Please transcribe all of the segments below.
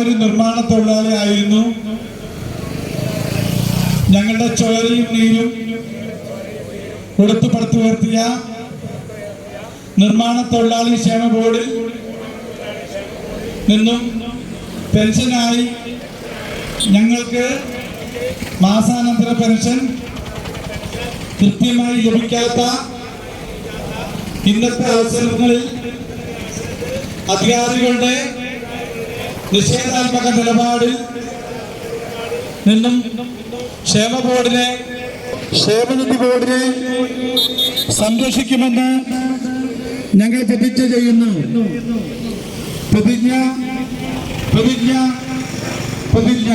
ഞാനൊരു നിർമ്മാണ തൊഴിലാളി ആയിരുന്നു. ഞങ്ങളുടെ ചോരയും നീരും കൊടുത്തു പടുത്തുയർത്തിയ നിർമ്മാണ തൊഴിലാളി ക്ഷേമ ബോർഡിൽ നിന്നും പെൻഷനായി ഞങ്ങൾക്ക് മാസാനന്തര പെൻഷൻ കൃത്യമായി ലഭിക്കാത്ത ഇന്നത്തെ അവസരങ്ങളിൽ അധികാരികളുടെ നിഷേധാത്മക നിലപാടിൽ നിന്നും ക്ഷേമ ബോർഡിനെ ക്ഷേമനിധി ബോർഡിനെ സംരക്ഷിക്കുമെന്ന് ഞങ്ങൾ പ്രതിജ്ഞ ചെയ്യുന്നു. പ്രതിജ്ഞ പ്രതിജ്ഞ പ്രതിജ്ഞ.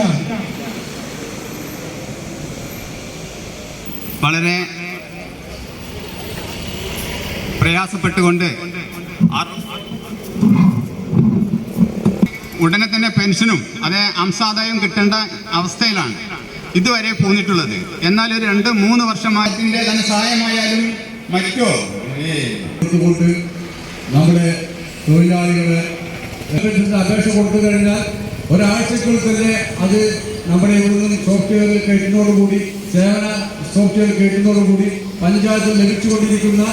വളരെ പ്രയാസപ്പെട്ടുകൊണ്ട് ആ- ഉടനെ തന്നെ പെൻഷനും അതേ അംശാദായം കിട്ടേണ്ട അവസ്ഥയിലാണ് ഇതുവരെ പോന്നിട്ടുള്ളത്. എന്നാൽ ഒരു രണ്ട് മൂന്ന് വർഷമായതിന്റെ ധനസഹായമായാലും മറ്റോ? നമ്മുടെ തൊഴിലാളികളെ അപേക്ഷ കൊടുത്തു കഴിഞ്ഞാൽ ഒരാഴ്ചക്കുള്ളിൽ തന്നെ അത് നമ്മുടെ ഇവിടെ സോഫ്റ്റ്വെയർ കയറ്റുന്നതോടുകൂടി സേവന സോഫ്റ്റ്വെയർ കയറ്റുന്നതോടുകൂടി പഞ്ചായത്ത് ലഭിച്ചുകൊണ്ടിരിക്കുന്ന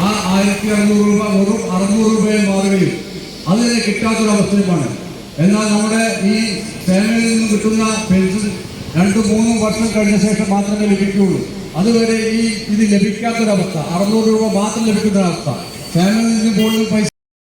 ആ ആയിരത്തി അറുന്നൂറ് രൂപ വെറും അറുന്നൂറ് രൂപയെ മാറുകയും അതിനെ കിട്ടാത്തൊരവസ്ഥയുമാണ് എന്നാൽ നമ്മുടെ ഈ സേനയിൽ നിന്ന് കിട്ടുന്ന പെൻഷൻ രണ്ടും മൂന്നും വർഷം കഴിഞ്ഞ ശേഷം മാത്രമേ ലഭിക്കുകയുള്ളൂ അതുവരെ ഈ ഇത് ലഭിക്കാത്തൊരവസ്ഥ അറുന്നൂറ് രൂപ മാത്രം ലഭിക്കുന്ന അവസ്ഥ സേനയിൽ നിന്ന് പോലും പൈസ